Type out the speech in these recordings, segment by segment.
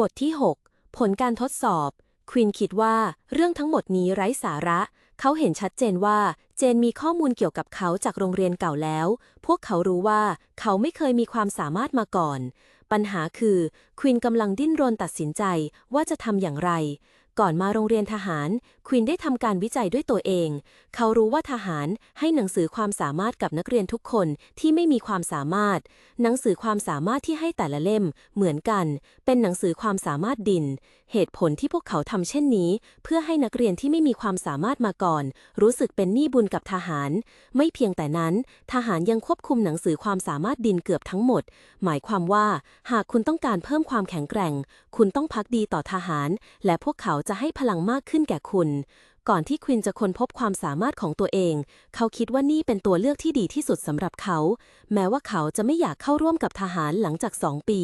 บทที่ 6 ผลการทดสอบ ควินคิดว่าเรื่องทั้งหมดนี้ไร้สาระ เขาเห็นชัดเจนว่าเจนมีข้อมูลเกี่ยวกับเขาจากโรงเรียนเก่าแล้ว พวกเขารู้ว่าเขาไม่เคยมีความสามารถมาก่อน ปัญหาคือควินกำลังดิ้นรนตัดสินใจว่าจะทำอย่างไร ก่อนมาโรงเรียนทหาร ควินได้ทำการวิจัยด้วยตัวเอง เขารู้ว่าทหารให้หนังสือความสามารถกับนักเรียนทุกคนที่ไม่มีความสามารถ หนังสือความสามารถที่ให้แต่ละเล่มเหมือนกัน เป็นหนังสือความสามารถดิน เหตุผลที่พวกเขาทำเช่นนี้ เพื่อให้นักเรียนที่ไม่มีความสามารถมาก่อน รู้สึกเป็นหนี้บุญกับทหาร ไม่เพียงแต่นั้น ทหารยังควบคุมหนังสือความสามารถดินเกือบทั้งหมด หมายความว่า หากคุณต้องการเพิ่มความแข็งแกร่ง คุณต้องพักดีต่อทหาร และพวกเขาจะให้พลังมากขึ้นแก่คุณ ก่อนที่ควินจะค้นพบความสามารถของตัวเอง เขาคิดว่านี่เป็นตัวเลือกที่ดีที่สุดสำหรับเขา แม้ว่าเขาจะไม่อยากเข้าร่วมกับทหารหลังจากสองปี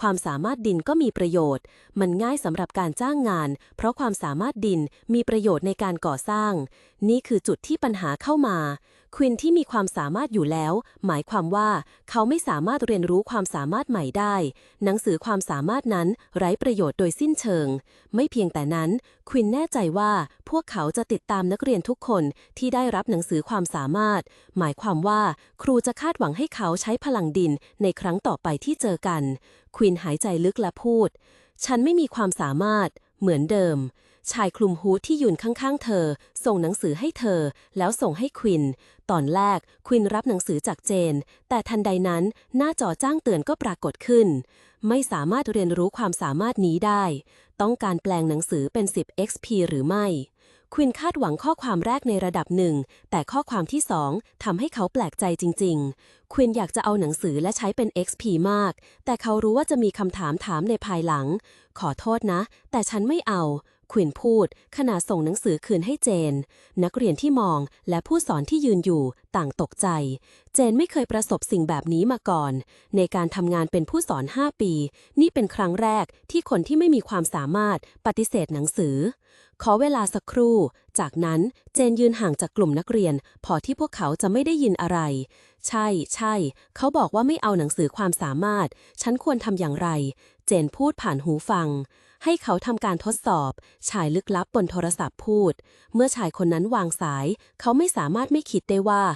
ความสามารถดินก็มีประโยชน์ มันง่ายสำหรับการจ้างงาน เพราะความสามารถดินมีประโยชน์ในการก่อสร้าง นี่คือจุดที่ปัญหาเข้ามา ควินที่มีความสามารถอยู่แล้ว หมายความว่าเขาไม่สามารถเรียนรู้ความสามารถใหม่ได้ หนังสือความสามารถนั้นไร้ประโยชน์โดยสิ้นเชิง ไม่เพียงแต่นั้น ควินแน่ใจว่าพวกเขาจะติดตามนักเรียนทุกคนที่ได้รับหนังสือความสามารถ หมายความว่าครูจะคาดหวังให้เขาใช้พลังดินในครั้งต่อไปที่เจอกัน ควินหายใจลึกและพูด ฉันไม่มีความสามารถเหมือนเดิม ชายคลุมฮูดที่ยืนข้างๆ เธอ ส่งหนังสือให้เธอ แล้วส่งให้ควิน ตอนแรกควินรับหนังสือจากเจน แต่ทันใดนั้นหน้าจอจ้างเตือนก็ปรากฏขึ้น ไม่สามารถเรียนรู้ความสามารถนี้ได้ ต้องการแปลงหนังสือเป็น 10 XP หรือไม่ควินคาดหวังข้อความแรกในระดับหนึ่ง แต่ข้อความที่สองทำให้เขาแปลกใจจริง ๆ ควินอยากจะเอาหนังสือและใช้เป็น XP มาก แต่เขารู้ว่าจะมีคำถามถามในภายหลัง ขอโทษนะ แต่ฉันไม่เอา ควินพูดขณะส่งหนังสือคืนให้เจน นักเรียนที่มองและผู้สอนที่ยืนอยู่ต่างตกใจ เจนไม่เคยประสบสิ่งแบบนี้มาก่อน ในการทำงานเป็นผู้สอน 5 ปี นี่เป็นครั้งแรกที่คนที่ไม่มีความสามารถปฏิเสธหนังสือ ขอเวลาสักครู่ จากนั้นเจนยืนห่างจากกลุ่มนักเรียน พอที่พวกเขาจะไม่ได้ยินอะไร ใช่ใช่ เขาบอกว่าไม่เอาหนังสือความสามารถ ฉันควรทำอย่างไร เจนพูดผ่านหูฟังให้เขาทำการทดสอบ ชายลึกลับบนโทรศัพท์พูด เมื่อชายคนนั้นวางสาย เขาไม่สามารถไม่คิดได้ว่า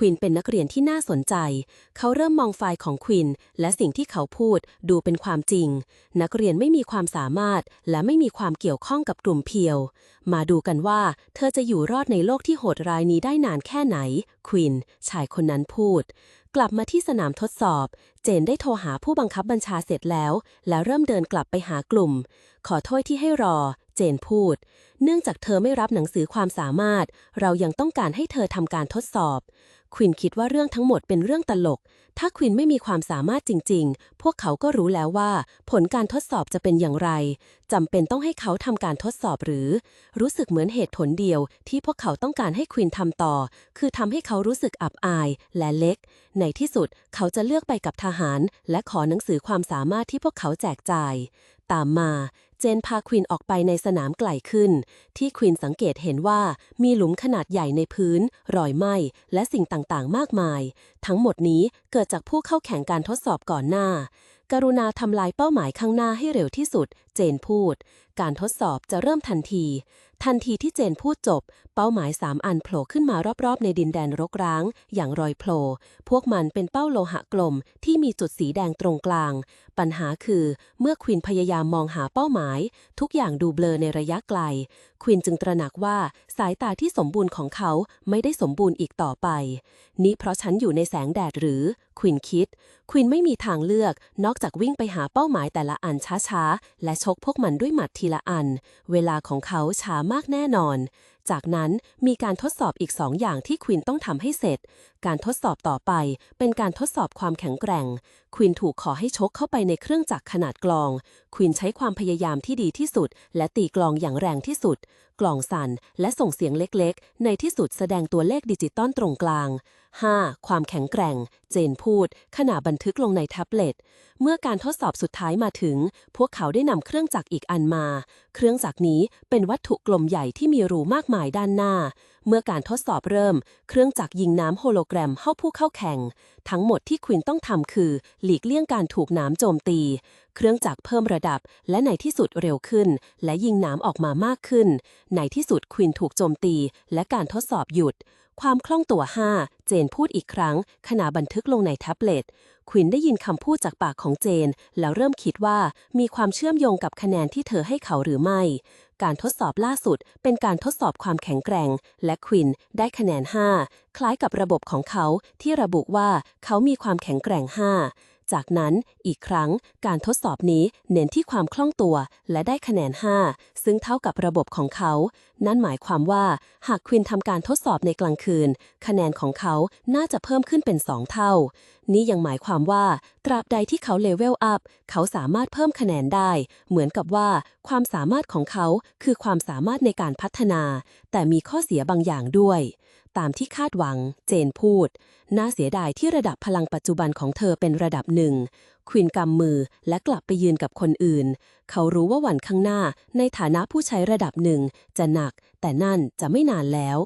วินเป็นนักเรียนที่น่าสนใจ เขาเริ่มมองไฟล์ของควินและสิ่งที่เขาพูดดูเป็นความจริง นักเรียนไม่มีความสามารถ และไม่มีความเกี่ยวข้องกับกลุ่มเพียว มาดูกันว่า เธอจะอยู่รอดในโลกที่โหดร้ายนี้ได้นานแค่ไหน ควิน ชายคนนั้นพูด กลับมาที่สนามทดสอบ เจนได้โทรหาผู้บังคับบัญชาเสร็จแล้ว แล้วเริ่มเดินกลับไปหากลุ่ม ขอโทษที่ให้รอ เจนพูดเนื่องจากเธอไม่รับหนังสือความสามารถ เรายังต้องการให้เธอทำการทดสอบควินคิดว่าเรื่องทั้งหมดเป็นเรื่องตลก ถ้าควินไม่มีความสามารถจริง ๆ พวกเขาก็รู้แล้วว่า ผลการทดสอบจะเป็นอย่างไร จำเป็นต้องให้เขาทำการทดสอบหรือ รู้สึกเหมือนเหตุผลเดียวที่พวกเขาต้องการให้ควินทำต่อ คือทำให้เขารู้สึกอับอายและเล็ก ในที่สุดเขาจะเลือกไปกับทหาร และขอหนังสือความสามารถที่พวกเขาแจกจ่าย ตามมา เจนพาควินออกไปในสนามไกลขึ้น ที่ควินสังเกตเห็นว่ามีหลุมขนาดใหญ่ในพื้น รอยไหม้ และสิ่งต่างๆ มากมาย ทั้งหมดนี้เกิดจากผู้เข้าแข่งการทดสอบก่อนหน้า กรุณาทำลายเป้าหมายข้างหน้าให้เร็วที่สุดเจนพูด การทดสอบจะเริ่มทันที ทันทีที่เจนพูดจบ เป้าหมายสามอันโผล่ขึ้นมารอบๆ ในดินแดนรกร้าง อย่างรอยโผล่พวกมันเป็นเป้าโลหะกลมที่มีจุดสีแดงตรงกลาง ปัญหาคือ เมื่อควินพยายามมองหาเป้าหมาย ทุกอย่างดูเบลอในระยะไกล ควินจึงตระหนักว่าสายตาที่สมบูรณ์ของเขาไม่ได้สมบูรณ์อีกต่อไป นี่เพราะฉันอยู่ในแสงแดดหรือควินคิด ควินไม่มีทางเลือก นอกจากวิ่งไปหาเป้าหมายแต่ละอันช้าๆ และชกพวกมันด้วยหมัดทีละอัน เวลาของเขาช้ามากแน่นอน จากนั้นมีการทดสอบอีกสองอย่างที่ควินต้องทำให้เสร็จ การทดสอบต่อไปเป็นการทดสอบความแข็งแกร่ง ควินถูกขอให้ชกเข้าไปในเครื่องจักรขนาดกลอง ควินใช้ความพยายามที่ดีที่สุด และตีกลองอย่างแรงที่สุด กลองสั่นและส่งเสียงเล็กๆ ในที่สุดแสดงตัวเลขดิจิตอลตรงกลาง 5. ความแข็งแกร่ง เจนพูด ขณะบันทึกลงในแท็บเล็ต เมื่อการทดสอบสุดท้ายมาถึง พวกเขาได้นำเครื่องจักรอีกอันมา เครื่องจักรนี้เป็นวัตถุกลมใหญ่ที่มีรูมากมายายด้านหน้า เมื่อการทดสอบเริ่ม เครื่องจักรยิงน้ำโฮโลแกรมเข้าผู้เข้าแข่ง ทั้งหมดที่ควินต้องทำคือ หลีกเลี่ยงการถูกน้ำโจมตี เครื่องจักรเพิ่มระดับ และในที่สุดเร็วขึ้น และยิงน้ำออกมามากขึ้น ในที่สุดควินถูกโจมตี และการทดสอบหยุด ความคล่องตัว 5 เจนพูดอีกครั้ง ขณะบันทึกลงในแท็บเล็ตควินได้ยินคำพูดจากปากของเจน แล้วเริ่มคิดว่ามีความเชื่อมโยงกับคะแนนที่เธอให้เขาหรือไม่ การทดสอบล่าสุดเป็นการทดสอบความแข็งแกร่ง และควินได้คะแนน 5 คล้ายกับระบบของเขาที่ระบุว่าเขามีความแข็งแกร่ง 5 จากนั้นอีกครั้งการทดสอบนี้เน้นที่ความคล่องตัวและได้คะแนน 5 ซึ่งเท่ากับระบบของเขา นั่นหมายความว่า หากควินทำการทดสอบในกลางคืน คะแนนของเขาน่าจะเพิ่มขึ้นเป็น 2 เท่า นี่ยังหมายความว่า ตราบใดที่เขาเลเวลอัพเขาสามารถเพิ่มคะแนนได้ เหมือนกับว่า ความสามารถของเขาคือความสามารถในการพัฒนา แต่มีข้อเสียบางอย่างด้วย ตามที่คาดหวัง เจนพูด น่าเสียดายที่ระดับพลังปัจจุบันของเธอเป็นระดับหนึ่ง ควินกำมือและกลับไปยืนกับคนอื่น เขารู้ว่าวันข้างหน้าในฐานะผู้ใช้ระดับหนึ่ง จะหนัก แต่นั่นจะไม่นานแล้ว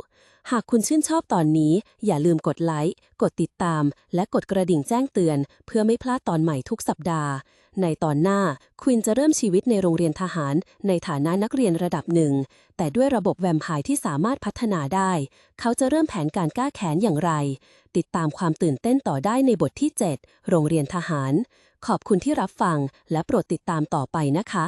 หากคุณชื่นชอบตอนนี้ อย่าลืมกดไลค์ กดติดตาม และกดกระดิ่งแจ้งเตือน เพื่อไม่พลาดตอนใหม่ทุกสัปดาห์ ในตอนหน้าควินจะเริ่มชีวิตในโรงเรียนทหาร ในฐานะนักเรียนระดับหนึ่ง แต่ด้วยระบบแวมไพร์ที่สามารถพัฒนาได้ เขาจะเริ่มแผนการกล้าแขนอย่างไร ติดตามความตื่นเต้นต่อได้ในบทที่ 7 โรงเรียนทหาร ขอบคุณที่รับฟังและโปรดติดตามต่อไปนะคะ